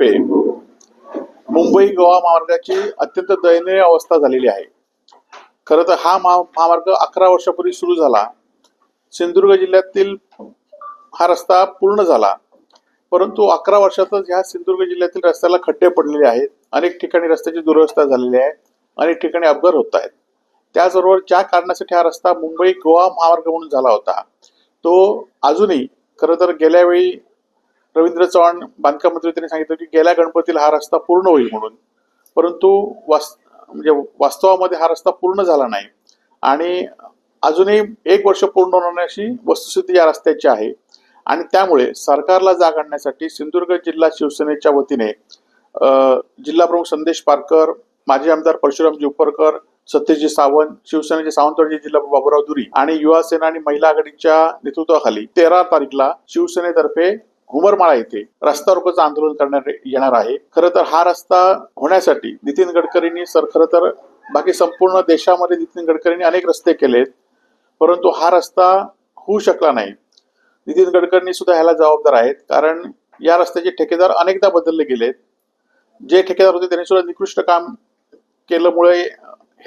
टप्पे मुंबई गोवा महामार्गाची अत्यंत दयनीय अवस्था झालेली आहे. खरं तर हा महा महामार्ग अकरा वर्षापूर्वी सुरू झाला. सिंधुदुर्ग जिल्ह्यातील हा रस्ता पूर्ण झाला. परंतु अकरा वर्षातच ह्या सिंधुदुर्ग जिल्ह्यातील रस्त्याला खड्डे पडलेले आहेत. अनेक ठिकाणी रस्त्याची दुरवस्था झालेली आहे. अनेक ठिकाणी अपघात होत आहेत. त्याचबरोबर ज्या कारणासाठी हा रस्ता मुंबई गोवा महामार्ग म्हणून झाला होता तो अजूनही खरं तर गेल्या वेळी रवींद्र चव्हाण बांधकाम मंत्री त्यांनी सांगितलं की गेल्या गणपतीला हा रस्ता पूर्ण होईल म्हणून. परंतु वास म्हणजे वास्तवामध्ये हा रस्ता पूर्ण झाला नाही. आणि अजूनही एक वर्ष पूर्ण होण्याची वस्तुस्थिती या रस्त्याची आहे. आणि त्यामुळे सरकारला जाग आणण्यासाठी सिंधुदुर्ग जिल्हा शिवसेनेच्या वतीने जिल्हाप्रमुख जिल्हा प्रमुख संदेश पारकर माजी आमदार परशुरामजी उपरकर सत्यजी सावंत शिवसेनेचे सावंतवाडी जिल्हा बाबूराव दुरी आणि युवा सेना आणि महिला आघाडीच्या नेतृत्वाखाली तेरा तारीखला शिवसेनेतर्फे घुमरमाळा येथे रस्ता रोकोचं आंदोलन करण्यात येणार आहे. खरं तर हा रस्ता होण्यासाठी नितीन गडकरींनी सर खरं तर बाकी संपूर्ण देशामध्ये नितीन गडकरींनी अनेक रस्ते केलेत परंतु हा रस्ता होऊ शकला नाही. नितीन गडकरींनी सुद्धा ह्याला जबाबदार आहेत कारण या रस्त्याचे ठेकेदार अनेकदा बदलले गेलेत. जे ठेकेदार होते त्यांनी सुद्धा निकृष्ट काम केल्यामुळे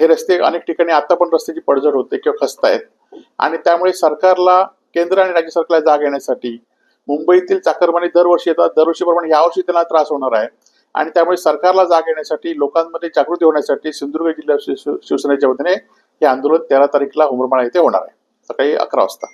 हे रस्ते अनेक ठिकाणी आता पण रस्त्याची पडझड होते किंवा खचतायत. आणि त्यामुळे सरकारला केंद्र आणि राज्य सरकारला जाग येण्यासाठी मुंबईतील चाकरमानी दरवर्षी येतात. दरवर्षीप्रमाणे यावर्षी त्यांना त्रास होणार आहे. आणि त्यामुळे सरकारला जाग येण्यासाठी लोकांमध्ये जागृती होण्यासाठी सिंधुदुर्ग जिल्हा शिवसेनेच्या वतीने हे आंदोलन तेरा तारीखला उमरमाळा येथे होणार आहे. सकाळी अकरा वाजता.